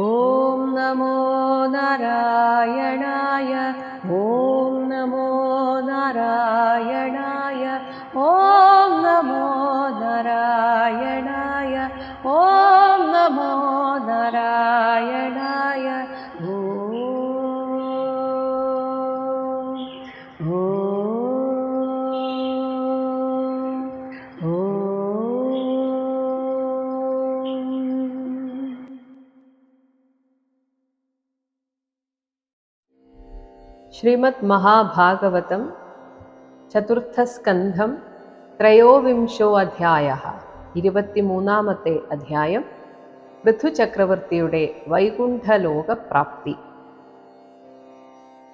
ॐ नमो नारायणाय ശ്രീമദ് മഹാഭാഗവതം ചതുർത്ഥസ്കന്ധം ത്രയോവിംശോ അധ്യായ ഇരുപത്തിമൂന്നാമത്തെ അധ്യായം പൃഥുചക്രവർത്തിയുടെ വൈകുണ്ഠലോകപ്രാപ്തി.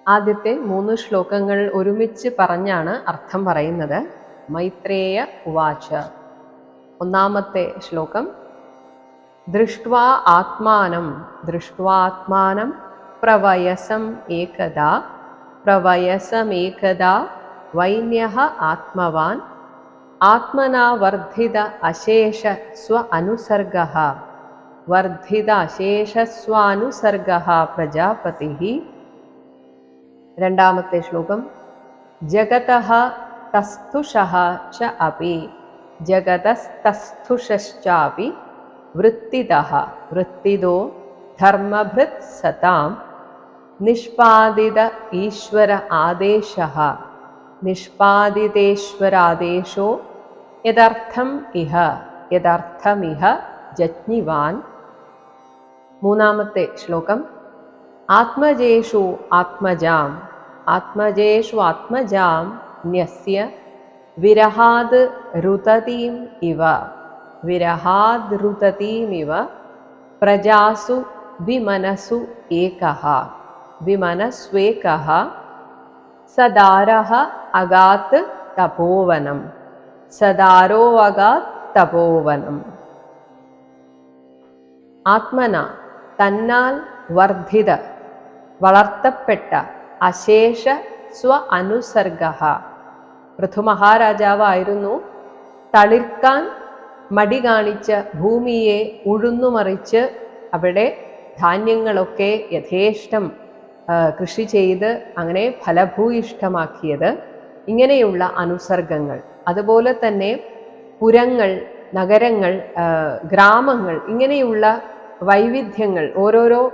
ആദ്യത്തെ മൂന്ന് ശ്ലോകങ്ങൾ ഒരുമിച്ച് പറഞ്ഞാണ് അർത്ഥം പറയുന്നത്. മൈത്രേയ ഉവാച. ഒന്നാമത്തെ ശ്ലോകം ദൃഷ്ട്വാ ആത്മാനം ദൃഷ്ട്വാത്മാനം പ്രവയസം ഏകദാ പ്രവയസമേകദാ വൈന്യ ആത്മവാൻ ആത്മനാ വർദ്ധിത അശേഷ സ്വ അനുസർഗ വർദ്ധിത അശേഷസ്വാനുസർഗ പ്രജാപതി രണ്ടാമത്തെ ശ്ലോകം ജഗത തസ്ഥുഷഃ ച അപി ജഗതസ്തസ്ഥുഷശ്ചാപി വൃത്തിതഃ വൃത്തിദോ ധർമ്മഭൃത് സതാം നിഷ്പാദിത ഈശ്വര ആദേശ. നിഷ്പാദിതേശ്വരാദേശോ യഥാർത്ഥം ഇഹ യഥാർത്ഥമിഹ ജജ്ഞിവാൻ. മൂന്നാമത്തെ ശ്ലോകം. ആത്മജേഷു ആത്മജാം ആത്മജേഷു ആത്മജാം ന്യസ്യ വിരഹാത് രുതതീം ഇവ. വിരഹാത് രുതതീമിവ പ്രജാസു വിമനസു ഏകഃ. വിമനസ്വേകഃ സദാരഹ അഗാത്ത് തപോവനം. സദാരോ അഗാത് തപോവനം. ആത്മന തന്നാൽ വർദ്ധിത വളർത്തപ്പെട്ട അശേഷ സ്വ അനുസർഗ. പൃഥുമഹാരാജാവായിരുന്നു തളിർക്കാൻ മടി കാണിച്ച ഭൂമിയെ ഉഴുന്നുമറിച്ച് അവിടെ ധാന്യങ്ങളൊക്കെ യഥേഷ്ടം കൃഷി ചെയ്ത് അങ്ങനെ ഫലഭൂയിഷ്ടമാക്കിയത് ഇങ്ങനെയുള്ള അനുസർഗങ്ങൾ. അതുപോലെ തന്നെ പുരങ്ങൾ നഗരങ്ങൾ ഗ്രാമങ്ങൾ ഇങ്ങനെയുള്ള വൈവിധ്യങ്ങൾ ഓരോരോ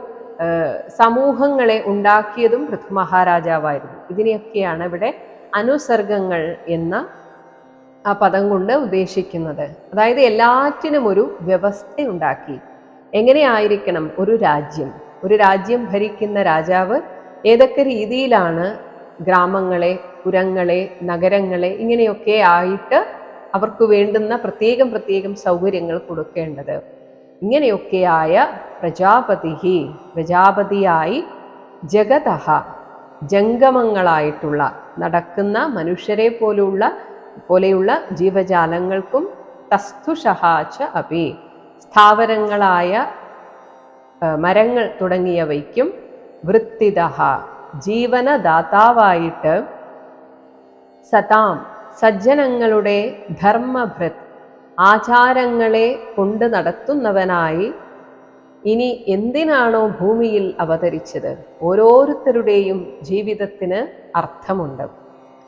സമൂഹങ്ങളെ ഉണ്ടാക്കിയതും പൃഥ്വമഹാരാജാവായിരുന്നു ഇതിനെയൊക്കെയാണ് ഇവിടെ അനുസർഗങ്ങൾ എന്ന ആ പദം കൊണ്ട് ഉദ്ദേശിക്കുന്നത്. അതായത് എല്ലാറ്റിനും ഒരു വ്യവസ്ഥയുണ്ടാക്കി. എങ്ങനെയായിരിക്കണം ഒരു രാജ്യം? ഒരു രാജ്യം ഭരിക്കുന്ന രാജാവ് ഏതൊക്കെ രീതിയിലാണ് ഗ്രാമങ്ങളെ പുരങ്ങളെ നഗരങ്ങളെ ഇങ്ങനെയൊക്കെ ആയിട്ട് അവർക്ക് വേണ്ടുന്ന പ്രത്യേകം പ്രത്യേകം സൗകര്യങ്ങൾ കൊടുക്കേണ്ടത്. ഇങ്ങനെയൊക്കെയായ പ്രജാപതി പ്രജാപതിയായി ജഗതഹ ജംഗമങ്ങളായിട്ടുള്ള നടക്കുന്ന മനുഷ്യരെ പോലുള്ള പോലെയുള്ള ജീവജാലങ്ങൾക്കും തസ്തുഷഹാച്ച അപി സ്ഥാവരങ്ങളായ മരങ്ങൾ തുടങ്ങിയവയ്ക്കും വൃത്തിത ജീവനദാതാവായിട്ട് സതാം സജ്ജനങ്ങളുടെ ധർമ്മഭൃത് ആചാരങ്ങളെ കൊണ്ടു നടത്തുന്നവനായി ഇനി എന്തിനാണോ ഭൂമിയിൽ അവതരിച്ചത്? ഓരോരുത്തരുടെയും ജീവിതത്തിന് അർത്ഥമുണ്ട്.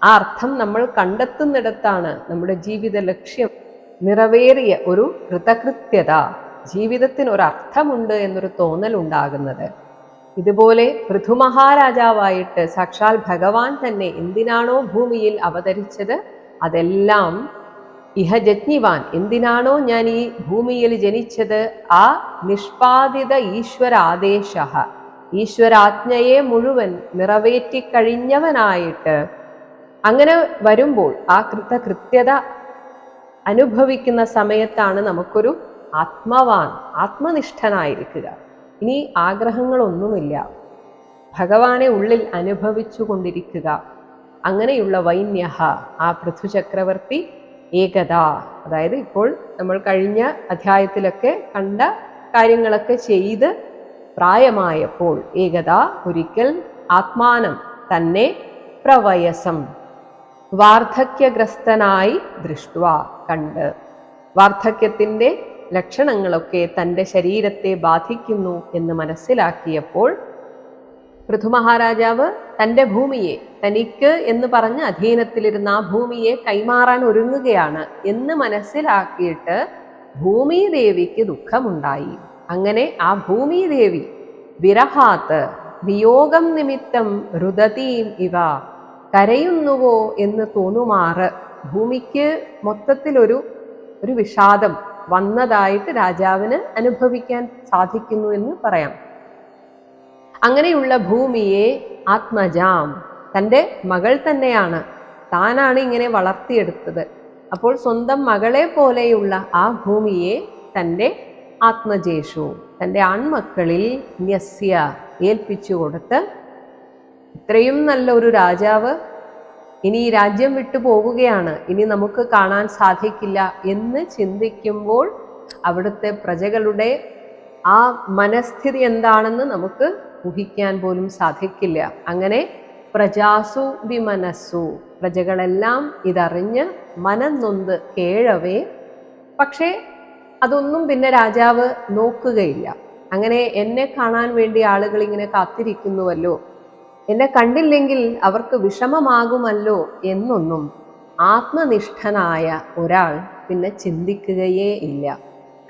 ആ അർത്ഥം നമ്മൾ കണ്ടെത്തുന്നിടത്താണ് നമ്മുടെ ജീവിത ലക്ഷ്യം നിറവേറിയ ഒരു കൃതകൃത്യത. ജീവിതത്തിന് ഒരു അർത്ഥമുണ്ട് എന്നൊരു തോന്നൽ ഉണ്ടാകുന്നത് ഇതുപോലെ പൃഥുമഹാരാജാവായിട്ട് സാക്ഷാൽ ഭഗവാൻ തന്നെ എന്തിനാണോ ഭൂമിയിൽ അവതരിച്ചത്? അതെല്ലാം ഇഹജജ്ഞിവാൻ എന്തിനാണോ ഞാൻ ഈ ഭൂമിയിൽ ജനിച്ചത്? ആ നിഷ്പാദിത ഈശ്വരാദേശ ഈശ്വരാജ്ഞയെ മുഴുവൻ നിറവേറ്റിക്കഴിഞ്ഞവനായിട്ട് അങ്ങനെ വരുമ്പോൾ ആ കൃതകൃത്യത അനുഭവിക്കുന്ന സമയത്താണ് നമുക്കൊരു ആത്മവാൻ ആത്മനിഷ്ഠനായിരിക്കുക. ഇനി ആഗ്രഹങ്ങളൊന്നുമില്ല. ഭഗവാനെ ഉള്ളിൽ അനുഭവിച്ചു കൊണ്ടിരിക്കുക അങ്ങനെയുള്ള വൈന്യഹ ആ പൃഥുചക്രവർത്തി ഏകത. അതായത് ഇപ്പോൾ നമ്മൾ കഴിഞ്ഞ അധ്യായത്തിലൊക്കെ കണ്ട കാര്യങ്ങളൊക്കെ ചെയ്ത് പ്രായമായപ്പോൾ ഏകത ഒരിക്കൽ ആത്മാനം തന്നെ പ്രവയസം വാർദ്ധക്യഗ്രസ്തനായി ദൃഷ്ട കണ്ട്. വാർദ്ധക്യത്തിന്റെ ലക്ഷണങ്ങളൊക്കെ തന്റെ ശരീരത്തെ ബാധിക്കുന്നു എന്ന് മനസ്സിലാക്കിയപ്പോൾ പൃഥുമഹാരാജാവ് തന്റെ ഭൂമിയെ തനിക്ക് എന്ന് പറഞ്ഞ് അധീനത്തിലിരുന്ന ആ ഭൂമിയെ കൈമാറാൻ ഒരുങ്ങുകയാണ് എന്ന് മനസ്സിലാക്കിയിട്ട് ഭൂമിദേവിക്ക് ദുഃഖമുണ്ടായി. അങ്ങനെ ആ ഭൂമിദേവി വിരഹാത്ത് വിയോഗം നിമിത്തം രുദതീം ഇവ കരയുന്നുവോ എന്ന് തോന്നുമാറ് ഭൂമിക്ക് മൊത്തത്തിലൊരു ഒരു വിഷാദം വന്നതായിട്ട് രാജാവിന് അനുഭവിക്കാൻ സാധിക്കുന്നു എന്ന് പറയാം. അങ്ങനെയുള്ള ഭൂമിയെ ആത്മജാം തന്റെ മകൾ തന്നെയാണ്. താനാണ് ഇങ്ങനെ വളർത്തിയെടുത്തത്. അപ്പോൾ സ്വന്തം മകളെ പോലെയുള്ള ആ ഭൂമിയെ തന്റെ ആത്മജേഷു തന്റെ ആൺമക്കളിൽ ന്യസ്യ ഏൽപ്പിച്ചു കൊടുത്ത് ഇത്രയും നല്ല ഒരു രാജാവ് ഇനി ഈ രാജ്യം വിട്ടു പോവുകയാണ് ഇനി നമുക്ക് കാണാൻ സാധിക്കില്ല എന്ന് ചിന്തിക്കുമ്പോൾ അവിടുത്തെ പ്രജകളുടെ ആ മനസ്ഥിതി എന്താണെന്ന് നമുക്ക് ഊഹിക്കാൻ പോലും സാധിക്കില്ല. അങ്ങനെ പ്രജാസു വിമനസ്സു പ്രജകളെല്ലാം ഇതറിഞ്ഞ് മനം നൊന്ത് കേഴവേ. പക്ഷേ അതൊന്നും പിന്നെ രാജാവ് നോക്കുകയില്ല. അങ്ങനെ എന്നെ കാണാൻ വേണ്ടി ആളുകൾ ഇങ്ങനെ കാത്തിരിക്കുന്നുവല്ലോ. എന്നെ കണ്ടില്ലെങ്കിൽ അവർക്ക് വിഷമമാകുമല്ലോ എന്നൊന്നും ആത്മനിഷ്ഠനായ ഒരാൾ പിന്നെ ചിന്തിക്കുകയേ ഇല്ല.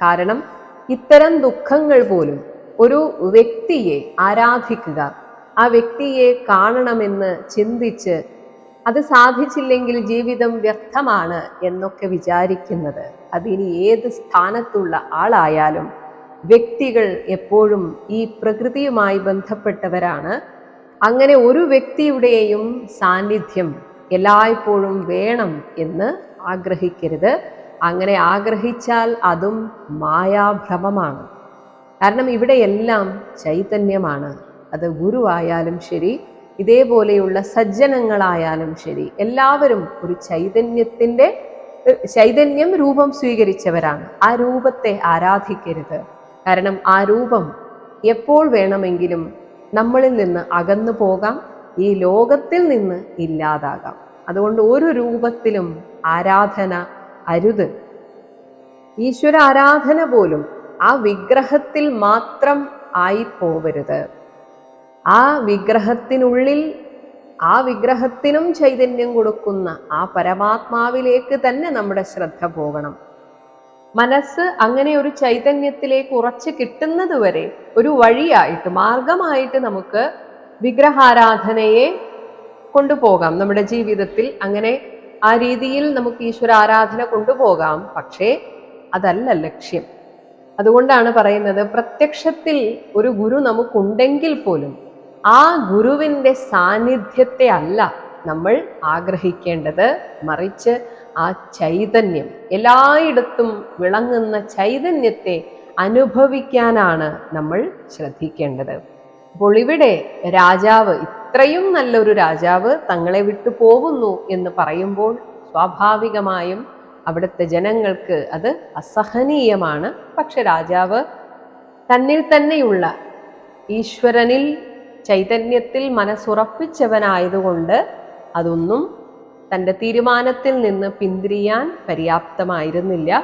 കാരണം ഇത്തരം ദുഃഖങ്ങൾ പോലും ഒരു വ്യക്തിയെ ആരാധിക്കുക ആ വ്യക്തിയെ കാണണമെന്ന് ചിന്തിച്ച് അത് സാധിച്ചില്ലെങ്കിൽ ജീവിതം വ്യർത്ഥമാണ് എന്നൊക്കെ വിചാരിക്കുന്നത്. അതിനി ഏത് സ്ഥാനത്തുള്ള ആളായാലും വ്യക്തികൾ എപ്പോഴും ഈ പ്രകൃതിയുമായി ബന്ധപ്പെട്ടവരാണ്. അങ്ങനെ ഒരു വ്യക്തിയുടെയും സാന്നിധ്യം എല്ലായ്പ്പോഴും വേണം എന്ന് ആഗ്രഹിക്കരുത്. അങ്ങനെ ആഗ്രഹിച്ചാൽ അതും മായാഭ്രമമാണ്. കാരണം ഇവിടെയെല്ലാം ചൈതന്യമാണ്. അത് ഗുരുവായാലും ശരി ഇതേപോലെയുള്ള സജ്ജനങ്ങളായാലും ശരി എല്ലാവരും ഒരു ചൈതന്യത്തിന്റെ ചൈതന്യം രൂപം സ്വീകരിച്ചവരാണ്. ആ രൂപത്തെ ആരാധിക്കരുത്. കാരണം ആ രൂപം എപ്പോൾ വേണമെങ്കിലും നമ്മളിൽ നിന്ന് അകന്നു പോകാം ഈ ലോകത്തിൽ നിന്ന് ഇല്ലാതാകാം. അതുകൊണ്ട് ഒരു രൂപത്തിലും ആരാധന അരുത്. ഈശ്വര ആരാധന പോലും ആ വിഗ്രഹത്തിൽ മാത്രം ആയി പോവരുത് ആ വിഗ്രഹത്തിനുള്ളിൽ ആ വിഗ്രഹത്തിനും ചൈതന്യം കൊടുക്കുന്ന ആ പരമാത്മാവിലേക്ക് തന്നെ നമ്മുടെ ശ്രദ്ധ പോകണം. മനസ്സ് അങ്ങനെ ഒരു ചൈതന്യത്തിലേക്ക് കുറച്ച് കിട്ടുന്നത് വരെ ഒരു വഴിയായിട്ട് മാർഗമായിട്ട് നമുക്ക് വിഗ്രഹാരാധനയെ കൊണ്ടുപോകാം. നമ്മുടെ ജീവിതത്തിൽ അങ്ങനെ ആ രീതിയിൽ നമുക്ക് ഈശ്വര ആരാധന കൊണ്ടുപോകാം. പക്ഷേ അതല്ല ലക്ഷ്യം. അതുകൊണ്ടാണ് പറയുന്നത് പ്രത്യക്ഷത്തിൽ ഒരു ഗുരു നമുക്കുണ്ടെങ്കിൽ പോലും ആ ഗുരുവിന്റെ സാന്നിധ്യത്തെ അല്ല നമ്മൾ ആഗ്രഹിക്കേണ്ടത്. മറിച്ച് ആ ചൈതന്യം. എല്ലായിടത്തും വിളങ്ങുന്ന ചൈതന്യത്തെ അനുഭവിക്കാനാണ് നമ്മൾ ശ്രദ്ധിക്കേണ്ടത്. അപ്പോൾ ഇവിടെ രാജാവ് ഇത്രയും നല്ലൊരു രാജാവ് തങ്ങളെ വിട്ടു പോകുന്നു എന്ന് പറയുമ്പോൾ സ്വാഭാവികമായും അവിടുത്തെ ജനങ്ങൾക്ക് അത് അസഹനീയമാണ്. പക്ഷെ രാജാവ് തന്നിൽ തന്നെയുള്ള ഈശ്വരനിൽ ചൈതന്യത്തിൽ മനസ്സുറപ്പിച്ചവനായതുകൊണ്ട് അതൊന്നും തന്റെ തീരുമാനത്തിൽ നിന്ന് പിന്തിരിയാൻ പര്യാപ്തമായിരുന്നില്ല.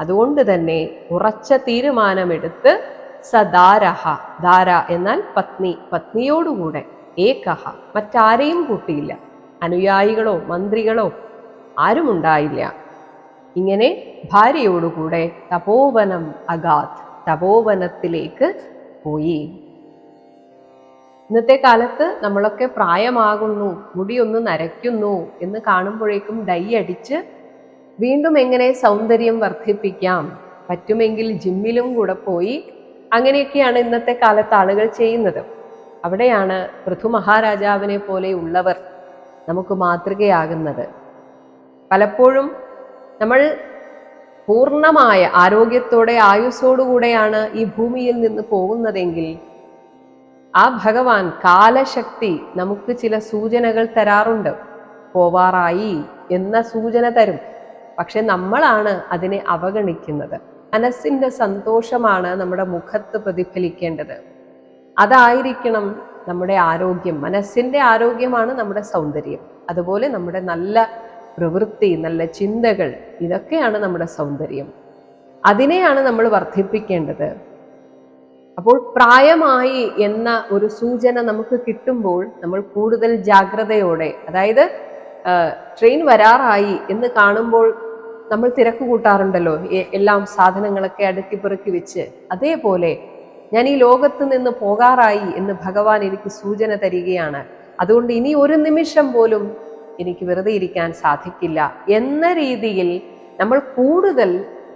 അതുകൊണ്ട് തന്നെ ഉറച്ച തീരുമാനമെടുത്ത് സദാരഹ ധാര എന്നാൽ പത്നി പത്നിയോടുകൂടെ ഏകഹ മറ്റാരെയും കൂട്ടിയില്ല. അനുയായികളോ മന്ത്രികളോ ആരുമുണ്ടായില്ല. ഇങ്ങനെ ഭാര്യയോടുകൂടെ തപോവനം അഗാത് തപോവനത്തിലേക്ക് പോയി. ഇന്നത്തെ കാലത്ത് നമ്മളൊക്കെ പ്രായമാകുന്നു മുടിയൊന്ന് നരയ്ക്കുന്നു എന്ന് കാണുമ്പോഴേക്കും ഡൈ അടിച്ച് വീണ്ടും എങ്ങനെ സൗന്ദര്യം വർദ്ധിപ്പിക്കാം പറ്റുമെങ്കിൽ ജിമ്മിലും കൂടെ പോയി അങ്ങനെയൊക്കെയാണ് ഇന്നത്തെ കാലത്ത് ആളുകൾ ചെയ്യുന്നത്. അവിടെയാണ് പൃഥു മഹാരാജാവിനെ പോലെയുള്ളവർ നമുക്ക് മാതൃകയാകുന്നത്. പലപ്പോഴും നമ്മൾ പൂർണമായ ആരോഗ്യത്തോടെ ആയുസ്സോടുകൂടെയാണ് ഈ ഭൂമിയിൽ നിന്ന് പോകുന്നതെങ്കിൽ ആ ഭഗവാൻ കാലശക്തി നമുക്ക് ചില സൂചനകൾ തരാറുണ്ട്. പോവാറായി എന്ന സൂചന തരും. പക്ഷെ നമ്മളാണ് അതിനെ അവഗണിക്കുന്നത്. മനസ്സിന്റെ സന്തോഷമാണ് നമ്മുടെ മുഖത്ത് പ്രതിഫലിക്കേണ്ടത്. അതായിരിക്കണം നമ്മുടെ ആരോഗ്യം. മനസ്സിന്റെ ആരോഗ്യമാണ് നമ്മുടെ സൗന്ദര്യം. അതുപോലെ നമ്മുടെ നല്ല പ്രവൃത്തി നല്ല ചിന്തകൾ ഇതൊക്കെയാണ് നമ്മുടെ സൗന്ദര്യം. അതിനെയാണ് നമ്മൾ വർദ്ധിപ്പിക്കേണ്ടത്. അപ്പോൾ പ്രായമായി എന്ന ഒരു സൂചന നമുക്ക് കിട്ടുമ്പോൾ നമ്മൾ കൂടുതൽ ജാഗ്രതയോടെ അതായത് ട്രെയിൻ വരാറായി എന്ന് കാണുമ്പോൾ നമ്മൾ തിരക്ക് കൂട്ടാറുണ്ടല്ലോ എല്ലാം സാധനങ്ങളൊക്കെ അടുക്കി പെറുക്കി വെച്ച്. അതേപോലെ ഞാൻ ഈ ലോകത്ത് നിന്ന് പോകാറായി എന്ന് ഭഗവാൻ എനിക്ക് സൂചന തരികയാണ്. അതുകൊണ്ട് ഇനി ഒരു നിമിഷം പോലും എനിക്ക് വെറുതെ ഇരിക്കാൻ സാധിക്കില്ല എന്ന രീതിയിൽ നമ്മൾ കൂടുതൽ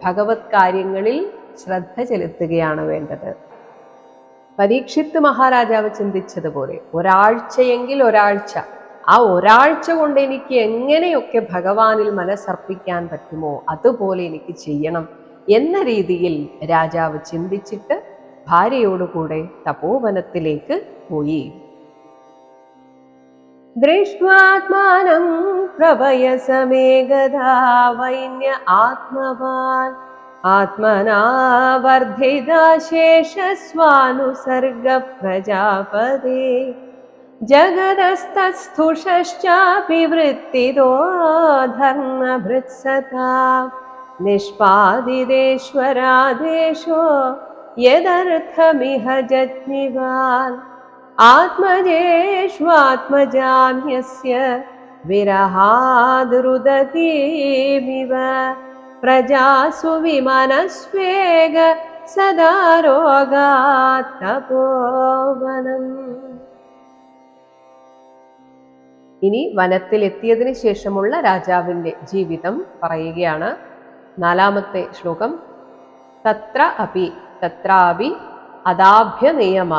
ഭഗവത് കാര്യങ്ങളിൽ ശ്രദ്ധ ചെലുത്തുകയാണ് വേണ്ടത്. പരീക്ഷിത്ത് മഹാരാജാവ് ചിന്തിച്ചതുപോലെ ഒരാഴ്ചയെങ്കിൽ ഒരാഴ്ച. ആ ഒരാഴ്ച കൊണ്ട് എനിക്ക് എങ്ങനെയൊക്കെ ഭഗവാനിൽ മനസ്സർപ്പിക്കാൻ പറ്റുമോ അതുപോലെ എനിക്ക് ചെയ്യണം എന്ന രീതിയിൽ രാജാവ് ചിന്തിച്ചിട്ട് ഭാര്യയോടുകൂടെ തപോവനത്തിലേക്ക് പോയി. ദൃഷ്ട്വാത്മാനം പ്രഭയസമേകദാ വൈന്യ ആത്മവാൻ आत्मना वर्धिताशेषस्वानुसर्गप्रजापदे जगदस्तत्स्थुषश्चापि वृत्तितो धर्मभृत्सता निष्पादिदेश्वरादेशो यदर्थमिह जज्ञिवान् वा आत्मजेष्वात्मजान्यस्य विरहाद् പ്രജാസു വിമനസ്വേഗ സദാ ഇനി ഇനി വനത്തിലെത്തിയതിനു ശേഷമുള്ള രാജാവിന്റെ ജീവിതം പറയുകയാണ് നാലാമത്തെ ശ്ലോകം. തത്ര അപി തത്രാപി അദാഭ്യനിയമ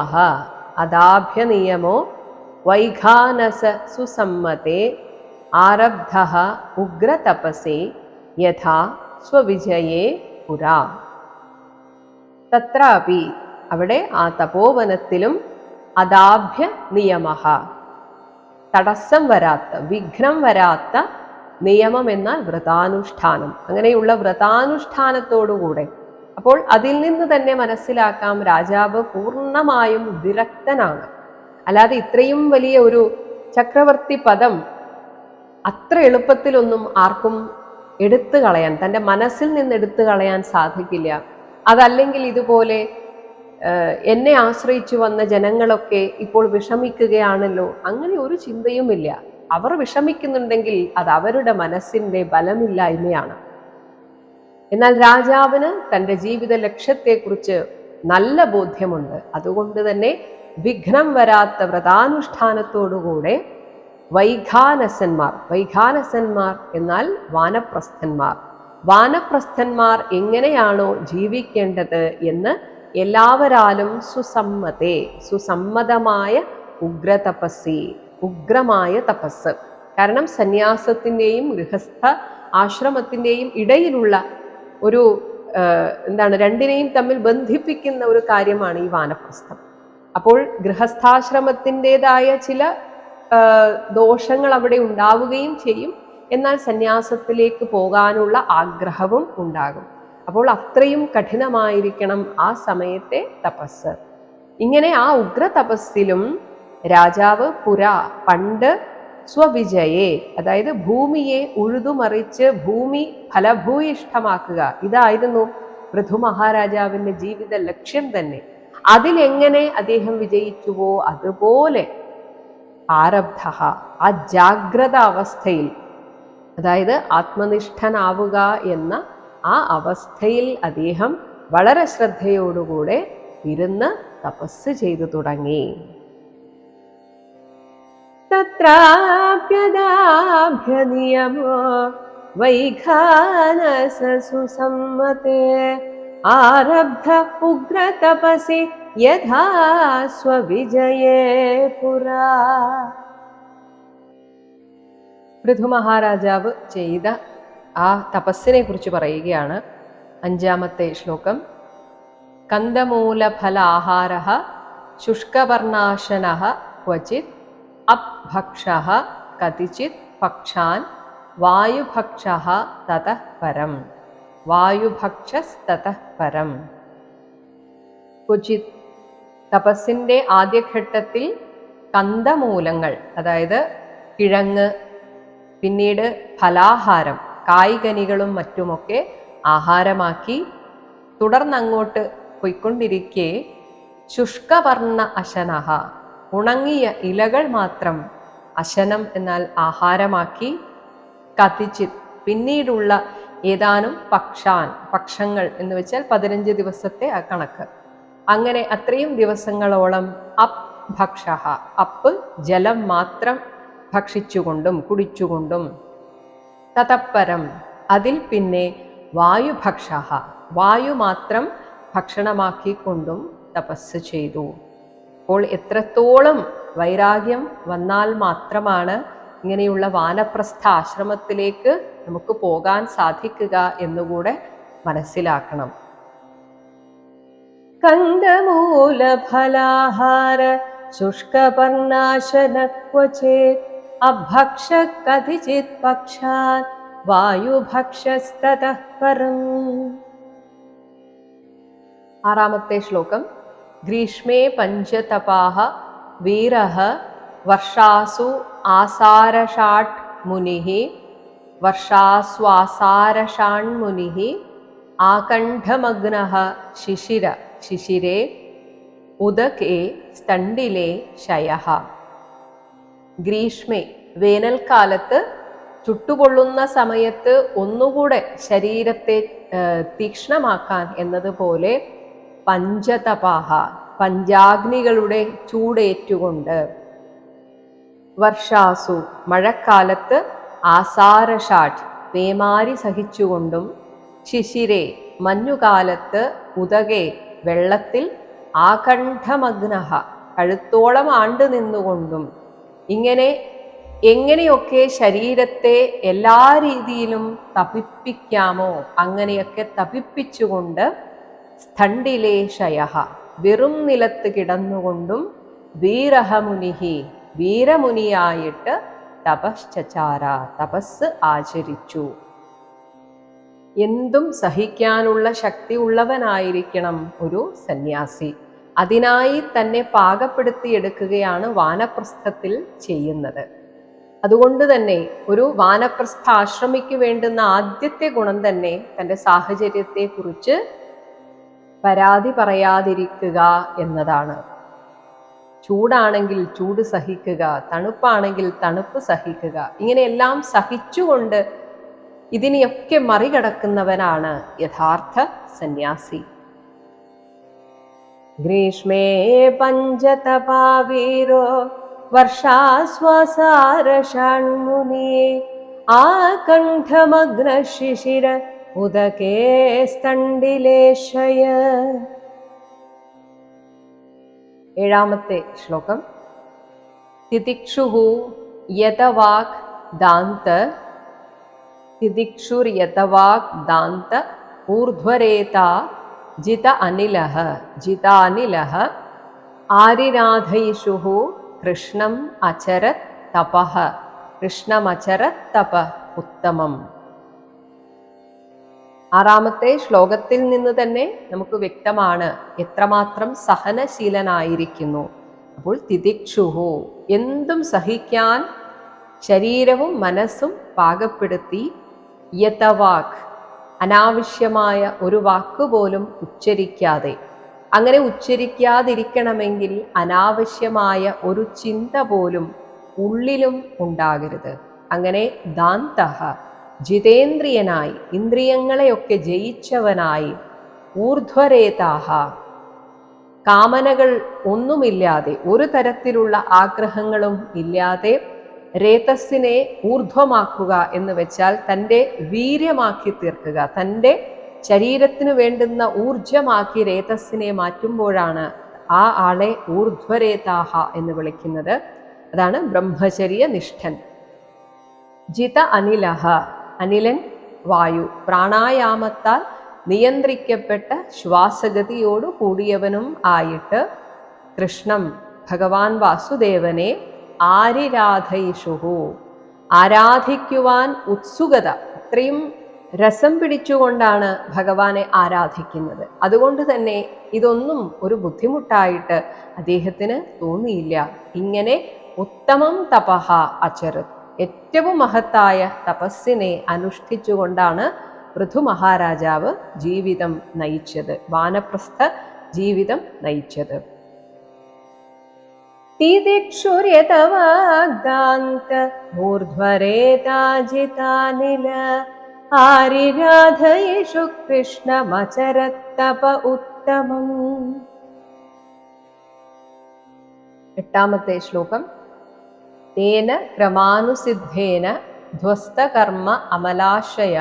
അദാഭ്യനിയമോ വൈഖാനസ സുസമ്മത്തെ ആരബ്ധ ഉഗ്രതപസേ യഥാ സ്വവിജയേ പുരാ. തത്രാപി അവിടെ ആ തപോവനത്തിലും അദാഭ്യ നിയമ തടസ്സം വരാത്ത വിഘ്നം വരാത്ത നിയമം എന്നാൽ വ്രതാനുഷ്ഠാനം. അങ്ങനെയുള്ള വ്രതാനുഷ്ഠാനത്തോടുകൂടെ അപ്പോൾ അതിൽ നിന്ന് തന്നെ മനസ്സിലാക്കാം രാജാവ് പൂർണമായും വിരക്തനാണ്. അല്ലാതെ ഇത്രയും വലിയ ഒരു ചക്രവർത്തി പദം അത്ര എളുപ്പത്തിലൊന്നും ആർക്കും എടുത്തു കളയാൻ തന്റെ മനസ്സിൽ നിന്ന് എടുത്തു കളയാൻ സാധിക്കില്ല. അതല്ലെങ്കിൽ ഇതുപോലെ എന്നെ ആശ്രയിച്ചു വന്ന ജനങ്ങളൊക്കെ ഇപ്പോൾ വിഷമിക്കുകയാണല്ലോ. അങ്ങനെ ഒരു ചിന്തയുമില്ല. അവർ വിഷമിക്കുന്നുണ്ടെങ്കിൽ അത് അവരുടെ മനസ്സിന്റെ ബലമില്ലായ്മയാണ്. എന്നാൽ രാജാവിന് തന്റെ ജീവിത ലക്ഷ്യത്തെക്കുറിച്ച് നല്ല ബോധ്യമുണ്ട്. അതുകൊണ്ട് തന്നെ വിഘ്നം വരാത്ത വ്രതാനുഷ്ഠാനത്തോടുകൂടെ വൈഖാനസന്മാർ വൈഖാനസന്മാർ എന്നാൽ വാനപ്രസ്ഥന്മാർ. വാനപ്രസ്ഥന്മാർ എങ്ങനെയാണോ ജീവിക്കേണ്ടത് എന്ന് എല്ലാവരാലും സുസമ്മതേ സുസമ്മതമായ ഉഗ്രതപസ്സി ഉഗ്രമായ തപസ് കാരണം സന്യാസത്തിന്റെയും ഗൃഹസ്ഥ ആശ്രമത്തിന്റെയും ഇടയിലുള്ള ഒരു എന്താണ് രണ്ടിനെയും തമ്മിൽ ബന്ധിപ്പിക്കുന്ന ഒരു കാര്യമാണ് ഈ വാനപ്രസ്ഥം. അപ്പോൾ ഗൃഹസ്ഥാശ്രമത്തിന്റെതായ ചില ദോഷങ്ങൾ അവിടെ ഉണ്ടാവുകയും ചെയ്യും. എന്നാൽ സന്യാസത്തിലേക്ക് പോകാനുള്ള ആഗ്രഹവും ഉണ്ടാകും. അപ്പോൾ അത്രയും കഠിനമായിരിക്കണം ആ സമയത്തെ തപസ്. ഇങ്ങനെ ആ ഉഗ്ര തപസ്സിലും രാജാവ് പുര പണ്ട് സ്വവിജയെ അതായത് ഭൂമിയെ ഉഴുതുമറിച്ച് ഭൂമി ഫലഭൂയിഷ്ഠമാക്കുക. ഇതായിരുന്നു പൃഥു മഹാരാജാവിന്റെ ജീവിത ലക്ഷ്യം തന്നെ. അതിലെങ്ങനെ അദ്ദേഹം വിജയിച്ചുവോ അതുപോലെ ആരബ്ധ ആ ജാഗ്രത അവസ്ഥയിൽ അതായത് ആത്മനിഷ്ഠനാവുക എന്ന ആ അവസ്ഥയിൽ അദ്ദേഹം വളരെ ശ്രദ്ധയോടുകൂടെ ഇരുന്ന് തപസ് ചെയ്തു തുടങ്ങി. തത്രാപ്യദാഭ്യനിയമോ വൈഖാനസു സമ്മത്തെ ആരബ്ധ ഉഗ്രതപസി യഥാ സ്വവിജയേ പുരാ പൃഥുമഹാരാജാവ് ചെയ്ത ആ തപസ്സിനെ കുറിച്ച് പറയുകയാണ് അഞ്ചാമത്തെ ശ്ലോകം. കന്ദമൂലഫലാഹാര ശുഷ്കവർണാശന ക്വചിത് അപ്ഭക്ഷ കതിചിത് പക്ഷാൻ വായുഭക്ഷ തത പരം. വായുഭക്ഷസ്തതഃ പരം. ക്വചിത് തപസ്സിന്റെ ആദ്യഘട്ടത്തിൽ കന്തമൂലങ്ങൾ അതായത് കിഴങ്ങ് പിന്നീട് ഫലാഹാരം കായികനികളും മറ്റുമൊക്കെ ആഹാരമാക്കി തുടർന്നങ്ങോട്ട് പോയിക്കൊണ്ടിരിക്കെ ശുഷ്കവർണ അശനഹ ഉണങ്ങിയ ഇലകൾ മാത്രം അശനം എന്നാൽ ആഹാരമാക്കി കത്തിച്ച് പിന്നീടുള്ള ഏതാനും പക്ഷാൻ പക്ഷങ്ങൾ എന്ന് വെച്ചാൽ പതിനഞ്ച് ദിവസത്തെ ആ കണക്ക്. അങ്ങനെ അത്രയും ദിവസങ്ങളോളം അപ് ഭക്ഷ അപ്പ് ജലം മാത്രം ഭക്ഷിച്ചുകൊണ്ടും കുടിച്ചുകൊണ്ടും. തതപ്പരം അതിൽ പിന്നെ വായുഭക്ഷ വായു മാത്രം ഭക്ഷണമാക്കിക്കൊണ്ടും തപസ് ചെയ്തു. അപ്പോൾ എത്രത്തോളം വൈരാഗ്യം വന്നാൽ മാത്രമാണ് ഇങ്ങനെയുള്ള വാനപ്രസ്ഥ ആശ്രമത്തിലേക്ക് നമുക്ക് പോകാൻ സാധിക്കുക എന്നുകൂടെ മനസ്സിലാക്കണം. കന്ദമൂലഫലാഹാര ശുഷ്കപർണാശന ക്വചേത് അഭക്ഷ കഥിചിത് പക്ഷാൻ വായുഭക്ഷസ്തതഃ പരം ആറാമത്തെ ശ്ലോകം ഗ്രീഷ്മേ പഞ്ചതപാഹ വീരഃ വർഷാസു ആസാരഷാട്ട് മുനിഃ വർഷാസ്വാസാരഷാൺമുനിഃ ആകണ്ഠമഗ്നഃ ശിശിര ശിശിരേ ഉദകേ സ്തണ്ടിലെ ശയഹ. ഗ്രീഷ്മേ വേനൽക്കാലത്ത് ചുട്ടുപൊള്ളുന്ന സമയത്ത് ഒന്നുകൂടെ ശരീരത്തെ തീക്ഷ്ണമാക്കാൻ എന്നതുപോലെ പഞ്ചതപാഹ പഞ്ചാഗ്നികളുടെ ചൂടേറ്റുകൊണ്ട്. വർഷാസു മഴക്കാലത്ത് ആസാരഷാഠ് പേമാരി സഹിച്ചുകൊണ്ടും ശിശിരെ മഞ്ഞുകാലത്ത് ഉദകെ വെള്ളത്തിൽ ആകണ്ഠമഗ്നഹ കഴുത്തോളം ആണ്ടു നിന്നുകൊണ്ടും ഇങ്ങനെ എങ്ങനെയൊക്കെ ശരീരത്തെ എല്ലാ രീതിയിലും തപിപ്പിക്കാമോ അങ്ങനെയൊക്കെ തപിപ്പിച്ചുകൊണ്ട് സ്ഥണ്ടിലെ ശയഹ വെറും നിലത്ത് കിടന്നുകൊണ്ടും വീരഹമുനിഹി വീരമുനിയായിട്ട് തപശ്ചാര തപസ് ആചരിച്ചു. എന്തും സഹിക്കാനുള്ള ശക്തി ഉള്ളവനായിരിക്കണം ഒരു സന്യാസി. അതിനായി തന്നെ പാകപ്പെടുത്തിയെടുക്കുകയാണ് വാനപ്രസ്ഥത്തിൽ ചെയ്യുന്നത്. അതുകൊണ്ട് തന്നെ ഒരു വാനപ്രസ്ഥ ആശ്രമിക്ക് വേണ്ടുന്ന ആദ്യത്തെ ഗുണം തന്നെ തന്റെ സാഹചര്യത്തെക്കുറിച്ച് പരാതി പറയാതിരിക്കുക എന്നതാണ്. ചൂടാണെങ്കിൽ ചൂട് സഹിക്കുക തണുപ്പാണെങ്കിൽ തണുപ്പ് സഹിക്കുക ഇങ്ങനെയെല്ലാം സഹിച്ചുകൊണ്ട് ഇതിനെയൊക്കെ മറികടക്കുന്നവനാണ് യഥാർത്ഥ സന്യാസി. ഗ്രീഷ്മേ പഞ്ചതപാവീരോ വർഷാശ്വാസാരഷാൺമുനിയെ ആകണ്ഠമഗ്നശിശിര ഉദകേ സ്തണ്ടിലേശയ ഏഴാമത്തെ ശ്ലോകം. തിതിക്ഷുഹു യതവാക് ദാന്ത ദാന്ത ഊർധ്വരേത ജിത അനിലഃ ജിതാനിലഃ ആരിരാധയിഷു കൃഷ്ണം അചരത് തപഃ കൃഷ്ണമചരത് തപ ഉത്തമം ആറാമത്തെ ശ്ലോകത്തിൽ നിന്ന് തന്നെ നമുക്ക് വ്യക്തമാണ് എത്രമാത്രം സഹനശീലനായിരിക്കുന്നു. അപ്പോൾ തിദിക്ഷുഹു എന്തും സഹിക്കാൻ ശരീരവും മനസ്സും പാകപ്പെടുത്തി യതവാക് അനാവശ്യമായ ഒരു വാക്കുപോലും ഉച്ചരിക്കാതെ. അങ്ങനെ ഉച്ചരിക്കാതിരിക്കണമെങ്കിൽ അനാവശ്യമായ ഒരു ചിന്ത പോലും ഉള്ളിലും ഉണ്ടാകരുത്. അങ്ങനെ ദാന്തഹ ജിതേന്ദ്രിയനായി ഇന്ദ്രിയങ്ങളെയൊക്കെ ജയിച്ചവനായി ഊർധ്വരേതാഹ. കാമനകൾ ഒന്നുമില്ലാതെ ഒരു തരത്തിലുള്ള ആഗ്രഹങ്ങളും ഇല്ലാതെ രേതസ്സിനെ ഊർധ്വമാക്കുക എന്ന് വെച്ചാൽ തന്റെ വീര്യമാക്കി തീർക്കുക. തന്റെ ശരീരത്തിന് വേണ്ടുന്ന ഊർജമാക്കി രേതസ്സിനെ മാറ്റുമ്പോഴാണ് ആ ആളെ ഊർധ്വരേതാഹ എന്ന് വിളിക്കുന്നത്. അതാണ് ബ്രഹ്മചര്യ നിഷ്ഠൻ ജിത അനിലഹ അനിലൻ വായു. പ്രാണായാമത്താൽ നിയന്ത്രിക്കപ്പെട്ട ശ്വാസഗതിയോടു കൂടിയവനും ആയിട്ട് കൃഷ്ണം ഭഗവാൻ വാസുദേവനെ ആരിരാധയിഷുഹു. ആരാധിക്കുവാൻ ഉത്സുകത. അത്രയും രസം പിടിച്ചുകൊണ്ടാണ് ഭഗവാനെ ആരാധിക്കുന്നത്. അതുകൊണ്ട് തന്നെ ഇതൊന്നും ഒരു ബുദ്ധിമുട്ടായിട്ട് അദ്ദേഹത്തിന് തോന്നിയില്ല. ഇങ്ങനെ ഉത്തമം തപഹ അചരത്. ഏറ്റവും മഹത്തായ തപസ്സിനെ അനുഷ്ഠിച്ചുകൊണ്ടാണ് പൃഥു മഹാരാജാവ് ജീവിതം നയിച്ചത്. വാനപ്രസ്ഥ ജീവിതം നയിച്ചത്. तिदिक्षुर्यतवाग्दान्त मूर्ध्वरेताजितानिल आरिराधयिषु कृष्णमचरत्तप उत्तमम् എട്ടാമത്തെ ശ്ലോകം തേന ക്രമാനുസിദ്ധേന ധ്വസ്തകർമ്മ അമലാശയ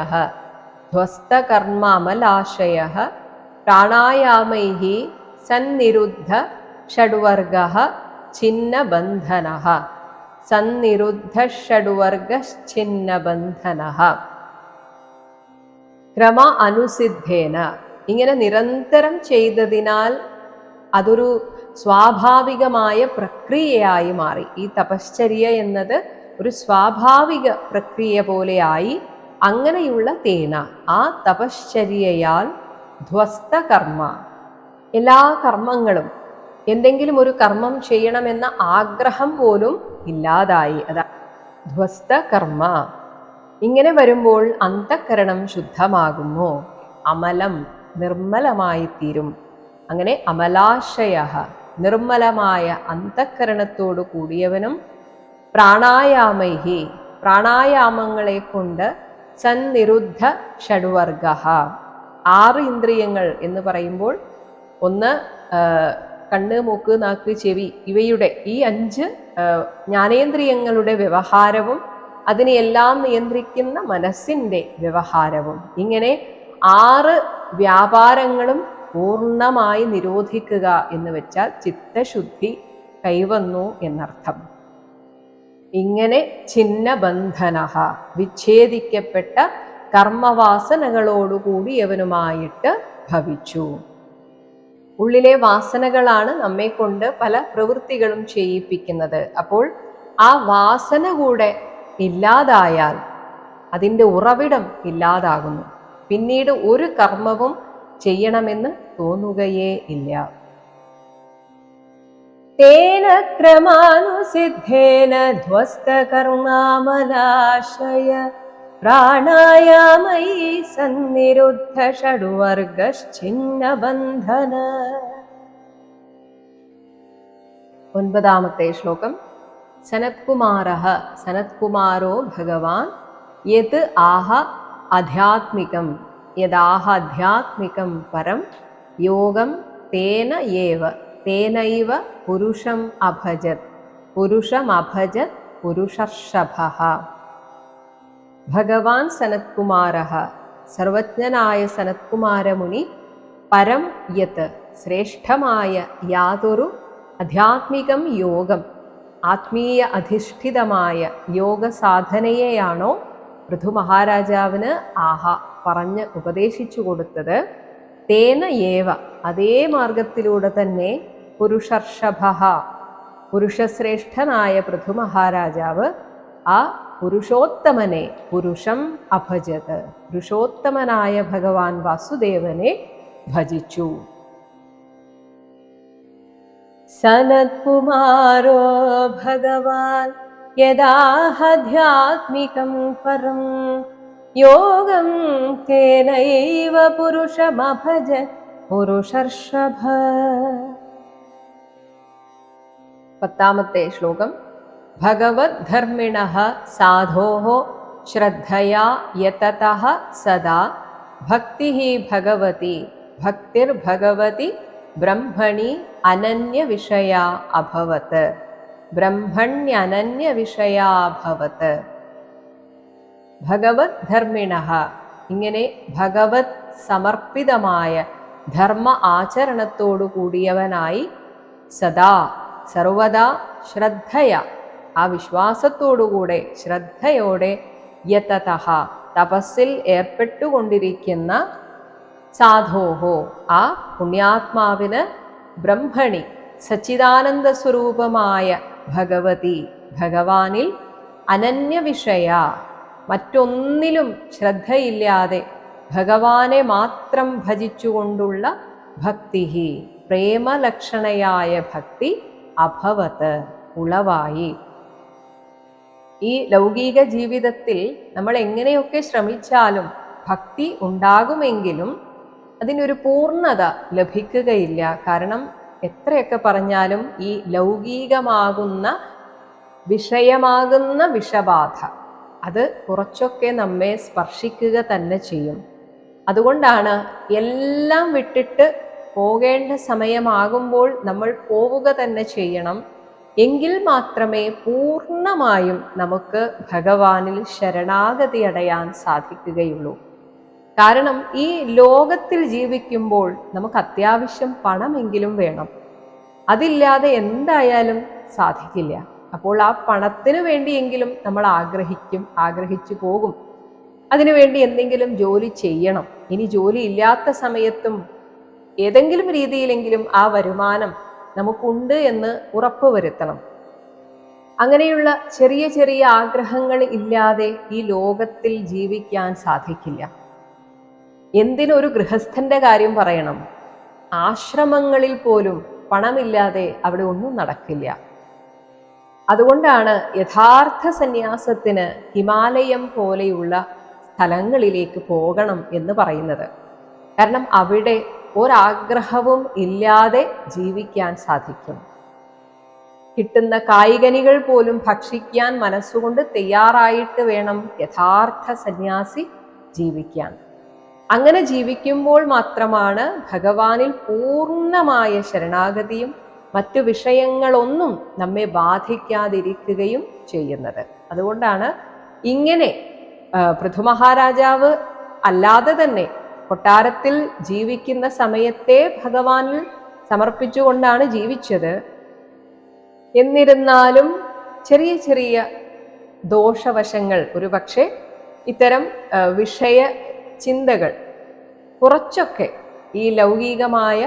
ധ്വസ്തകർമ്മ അമലാശയ പ്രാണായാമൈ സന്നിരുദ്ധ ഷഡ്വർഗ ഛിന്നബന്ധന സന്നിരുദ്ധ ഷഡ്വർഗ ഛിന്നബന്ധന ക്രമ അനുസിദ്ധേന. ഇങ്ങനെ നിരന്തരം ചെയ്തതിനാൽ അതൊരു സ്വാഭാവികമായ പ്രക്രിയയായി മാറി. ഈ തപശ്ചര്യ എന്നത് ഒരു സ്വാഭാവിക പ്രക്രിയ പോലെയായി അങ്ങനെയുള്ള തേന. ആ തപശ്ചര്യയാൽ ധ്വസ്ത കർമ്മ എല്ലാ കർമ്മങ്ങളും എന്തെങ്കിലും ഒരു കർമ്മം ചെയ്യണമെന്ന ആഗ്രഹം പോലും ഇല്ലാതായി. അതാ ധ്വസ്ത കർമ്മ. ഇങ്ങനെ വരുമ്പോൾ അന്തഃകരണം ശുദ്ധമാകുന്നു. അമലം നിർമ്മലമായി തീരും അങ്ങനെ അമലാശയ നിർമ്മലമായ അന്തക്കരണത്തോടു കൂടിയവനും പ്രാണായാമൈഹി പ്രാണായാമങ്ങളെ കൊണ്ട് സന്നിരുദ്ധ ഷഡ്വർഗ ആറ് ഇന്ദ്രിയങ്ങൾ എന്ന് പറയുമ്പോൾ ഒന്ന് കണ്ണ് മൂക്ക് നാക്ക് ചെവി ഇവയുടെ ഈ അഞ്ച് ജ്ഞാനേന്ദ്രിയങ്ങളുടെ വ്യവഹാരവും അതിനെയെല്ലാം നിയന്ത്രിക്കുന്ന മനസ്സിന്റെ വ്യവഹാരവും. ഇങ്ങനെ ആറ് വ്യാപാരങ്ങളും പൂർണമായി നിരോധിക്കുക എന്ന് വെച്ചാൽ ചിത്തശുദ്ധി കൈവന്നു എന്നർത്ഥം. ഇങ്ങനെ ഛിന്നബന്ധന വിച്ഛേദിക്കപ്പെട്ട കർമ്മവാസനകളോടുകൂടിയവനുമായിട്ട് ഭവിച്ചു. ഉള്ളിലെ വാസനകളാണ് നമ്മെ കൊണ്ട് പല പ്രവൃത്തികളും ചെയ്യിപ്പിക്കുന്നത്. അപ്പോൾ ആ വാസന കൂടെ ഇല്ലാതായാൽ അതിന്റെ ഉറവിടം ഇല്ലാതാകുന്നു. പിന്നീട് ഒരു കർമ്മവും ചെയ്യണമെന്ന് തോന്നുകയേ ഇല്ല. തേന ക്രമാനുസിദ്ധേന ധ്വസ്തകർമാമലാശയ പ്രാണായാമൈ സന്നിരുദ്ധ ഷഡുവർഗിന്ന ബന്ധന ഒൻപതാമത്തെ ശ്ലോകം. സനത്കുമാര സനത്കുമാരോ ഭഗവാൻ യത് ആഹ അധ്യാത്മികം യദാഹ അധ്യാത്മികം പരം യോഗം തേന ഏവ തേനൈവ പുരുഷം അഭജത് പുരുഷമഭജത് പുരുഷർഷഭ. ഭഗവാൻ സനത്കുമാര. സർവജ്ഞനായ സനത്കുമാരമുനി പരം യത് ശ്രേഷ്ഠമായ യാതൊരു അധ്യാത്മികം യോഗം ആത്മീയ അധിഷ്ഠിതമായ യോഗ സാധനയെയാണോ പൃഥു മഹാരാജാവിന് ആഹ പറഞ്ഞ് ഉപദേശിച്ചു കൊടുത്തത്? തേന ഏവ അതേ മാർഗത്തിലൂടെ തന്നെ പുരുഷർഷഭ. പുരുഷശ്രേഷ്ഠനായ പൃഥു മഹാരാജാവ് ആ പുരുഷോത്തമനെ പുരുഷം അഭജത്. പുരുഷോത്തമനായ ഭഗവാൻ വാസുദേവനെ ഭജിച്ചു. സനത്കുമാരോ ഭഗവാൻ യഥാഹധ്യാത്മികം പരം. യോഗം തേനൈവ പുരുഷമഭജ പുരുഷർഷഭ. പത്താമത്തെ ശ്ലോകം. ഭഗവത് ധർമ്മിണ സാധോ ശ്രദ്ധയാ യതത സദാ ഭക്തി ഭഗവതി ഭക്തിർഭഗവതി ബ്രഹ്മണി അനന്യവിഷയാ അഭവത് ബ്രഹ്മണ്യനന്യവിഷയാ അഭവത് ഭഗവത് ധർമ്മിണ ഇങ്ങനെ ഭഗവത് സമർപ്പിതമായ ധർമ്മ ആചരണത്തോടു കൂടിയവനായി സദാ സർവദാ ശ്രദ്ധയ ആ വിശ്വാസത്തോടുകൂടെ ശ്രദ്ധയോടെ യതത തപസ്സിൽ ഏർപ്പെട്ടുകൊണ്ടിരിക്കുന്ന സാധോഹോ ആ പുണ്യാത്മാവിന് ബ്രഹ്മണി സച്ചിദാനന്ദ സ്വരൂപമായ ഭഗവതി ഭഗവാനിൽ അനന്യവിഷയ മറ്റൊന്നിലും ശ്രദ്ധയില്ലാതെ ഭഗവാനെ മാത്രം ഭജിച്ചുകൊണ്ടുള്ള ഭക്തി പ്രേമലക്ഷണയായ ഭക്തി അഭവത്ത് ഉളവായി. ഈ ലൗകിക ജീവിതത്തിൽ നമ്മൾ എങ്ങനെയൊക്കെ ശ്രമിച്ചാലും ഭക്തി ഉണ്ടാകുമെങ്കിലും അതിനൊരു പൂർണത ലഭിക്കുകയില്ല. കാരണം എത്രയൊക്കെ പറഞ്ഞാലും ഈ ലൗകികമാകുന്ന വിഷയമാകുന്ന വിഷബാധ അത് കുറച്ചൊക്കെ നമ്മെ സ്പർശിക്കുക തന്നെ ചെയ്യും. അതുകൊണ്ടാണ് എല്ലാം വിട്ടിട്ട് പോകേണ്ട സമയമാകുമ്പോൾ നമ്മൾ പോവുക തന്നെ ചെയ്യണം. എങ്കിൽ മാത്രമേ പൂർണമായും നമുക്ക് ഭഗവാനിൽ ശരണാഗതി അടയാൻ സാധിക്കുകയുള്ളൂ. കാരണം ഈ ലോകത്തിൽ ജീവിക്കുമ്പോൾ നമുക്ക് അത്യാവശ്യം പണമെങ്കിലും വേണം. അതില്ലാതെ എന്തായാലും സാധിക്കില്ല. അപ്പോൾ ആ പണത്തിന് വേണ്ടിയെങ്കിലും നമ്മൾ ആഗ്രഹിക്കും ആഗ്രഹിച്ചു പോകും. അതിനുവേണ്ടി എന്തെങ്കിലും ജോലി ചെയ്യണം. ഇനി ജോലി ഇല്ലാത്ത സമയത്തും ഏതെങ്കിലും രീതിയിലെങ്കിലും ആ വരുമാനം നമുക്കുണ്ട് എന്ന് ഉറപ്പ് വരുത്തണം. അങ്ങനെയുള്ള ചെറിയ ചെറിയ ആഗ്രഹങ്ങൾ ഇല്ലാതെ ഈ ലോകത്തിൽ ജീവിക്കാൻ സാധിക്കില്ല. എന്തിനൊരു ഗൃഹസ്ഥന്റെ കാര്യം പറയണം? ആശ്രമങ്ങളിൽ പോലും പണമില്ലാതെ അവിടെ ഒന്നും നടക്കില്ല. അതുകൊണ്ടാണ് യഥാർത്ഥ സന്യാസത്തിന് ഹിമാലയം പോലെയുള്ള സ്ഥലങ്ങളിലേക്ക് പോകണം എന്ന് പറയുന്നത്. കാരണം അവിടെ ഒരാഗ്രഹവും ഇല്ലാതെ ജീവിക്കാൻ സാധിക്കും. കിട്ടുന്ന കായികനികൾ പോലും ഭക്ഷിക്കാൻ മനസ്സുകൊണ്ട് തയ്യാറായിട്ട് വേണം യഥാർത്ഥ സന്യാസി ജീവിക്കാൻ. അങ്ങനെ ജീവിക്കുമ്പോൾ മാത്രമാണ് ഭഗവാനിൽ പൂർണമായ ശരണാഗതിയും മറ്റു വിഷയങ്ങളൊന്നും നമ്മെ ബാധിക്കാതിരിക്കുകയും ചെയ്യുന്നത്. അതുകൊണ്ടാണ് ഇങ്ങനെ പൃഥുമഹാരാജാവ് അല്ലാതെ തന്നെ കൊട്ടാരത്തിൽ ജീവിക്കുന്ന സമയത്തെ ഭഗവാനിൽ സമർപ്പിച്ചുകൊണ്ടാണ് ജീവിച്ചത്. എന്നിരുന്നാലും ചെറിയ ചെറിയ ദോഷവശങ്ങൾ ഒരുപക്ഷെ ഇത്തരം വിഷയ ചിന്തകൾ കുറച്ചൊക്കെ ഈ ലൗകികമായ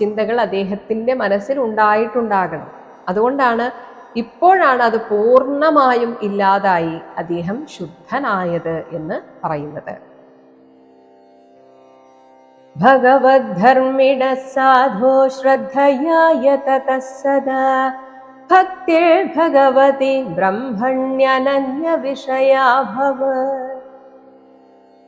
ചിന്തകൾ അദ്ദേഹത്തിന്റെ മനസ്സിൽ ഉണ്ടായിട്ടുണ്ടാകണം. അതുകൊണ്ടാണ് ഇപ്പോഴാണ് അത് പൂർണമായും ഇല്ലാതായി അദ്ദേഹം ശുദ്ധനായത് എന്ന് പറയുന്നത്. भगवद्धर्मिणः साधो श्रद्धया यततः सदा। भक्तिर्भगवति ब्रह्मण्यनन्यविषया भव